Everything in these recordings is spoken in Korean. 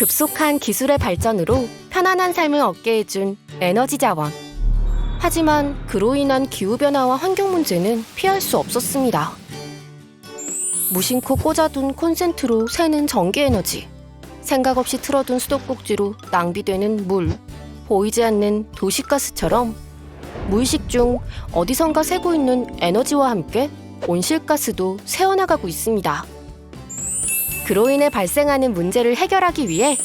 급속한 기술의 발전으로 편안한 삶을 얻게 해준 에너지 자원. 하지만 그로 인한 기후변화와 환경 문제는 피할 수 없었습니다. 무심코 꽂아둔 콘센트로 새는 전기에너지. 생각 없이 틀어둔 수도꼭지로 낭비되는 물. 보이지 않는 도시가스처럼 무의식 중 어디선가 새고 있는 에너지와 함께 온실가스도 새어나가고 있습니다. 그로 인해 발생하는 문제를 해결하기 위해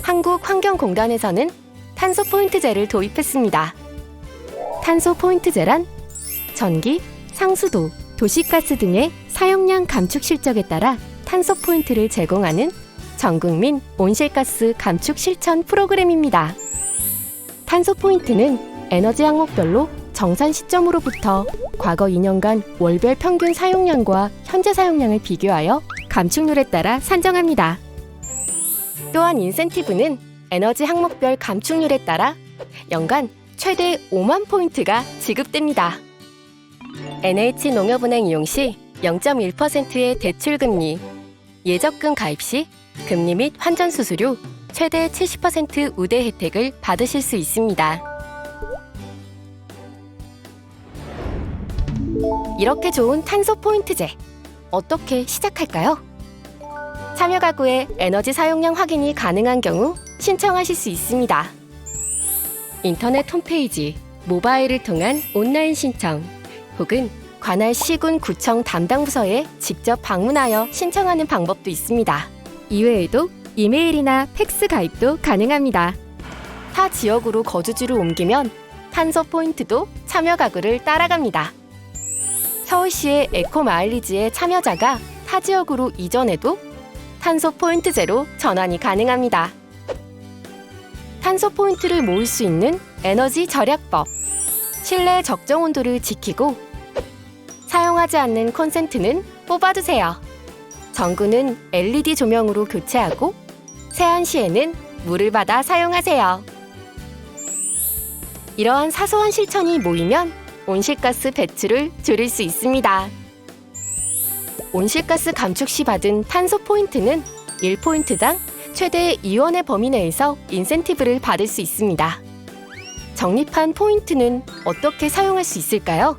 한국환경공단에서는 탄소 포인트제를 도입했습니다. 탄소 포인트제란 전기, 상수도, 도시가스 등의 사용량 감축 실적에 따라 탄소 포인트를 제공하는 전국민 온실가스 감축 실천 프로그램입니다. 탄소 포인트는 에너지 항목별로 정산 시점으로부터 과거 2년간 월별 평균 사용량과 현재 사용량을 비교하여 감축률에 따라 산정합니다. 또한 인센티브는 에너지 항목별 감축률에 따라 연간 최대 5만 포인트가 지급됩니다. NH농협은행 이용 시 0.1%의 대출 금리, 예적금 가입 시 금리 및 환전 수수료 최대 70% 우대 혜택을 받으실 수 있습니다. 이렇게 좋은 탄소 포인트제 어떻게 시작할까요? 참여 가구의 에너지 사용량 확인이 가능한 경우 신청하실 수 있습니다. 인터넷 홈페이지, 모바일을 통한 온라인 신청 혹은 관할 시군 구청 담당 부서에 직접 방문하여 신청하는 방법도 있습니다. 이외에도 이메일이나 팩스 가입도 가능합니다. 타 지역으로 거주지를 옮기면 탄소 포인트도 참여 가구를 따라갑니다. 서울시의 에코 마일리지의 참여자가 타 지역으로 이전해도 탄소 포인트 제로 전환이 가능합니다. 탄소 포인트를 모을 수 있는 에너지 절약법. 실내 적정 온도를 지키고 사용하지 않는 콘센트는 뽑아두세요. 전구는 LED 조명으로 교체하고 세안 시에는 물을 받아 사용하세요. 이러한 사소한 실천이 모이면 온실가스 배출을 줄일 수 있습니다. 온실가스 감축 시 받은 탄소 포인트는 1포인트당 최대 2원의 범위 내에서 인센티브를 받을 수 있습니다. 적립한 포인트는 어떻게 사용할 수 있을까요?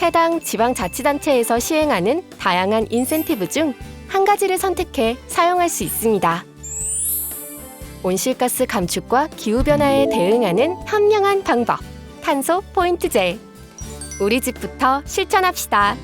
해당 지방자치단체에서 시행하는 다양한 인센티브 중 한 가지를 선택해 사용할 수 있습니다. 온실가스 감축과 기후변화에 대응하는 현명한 방법. 탄소 포인트제. 우리 집부터 실천합시다.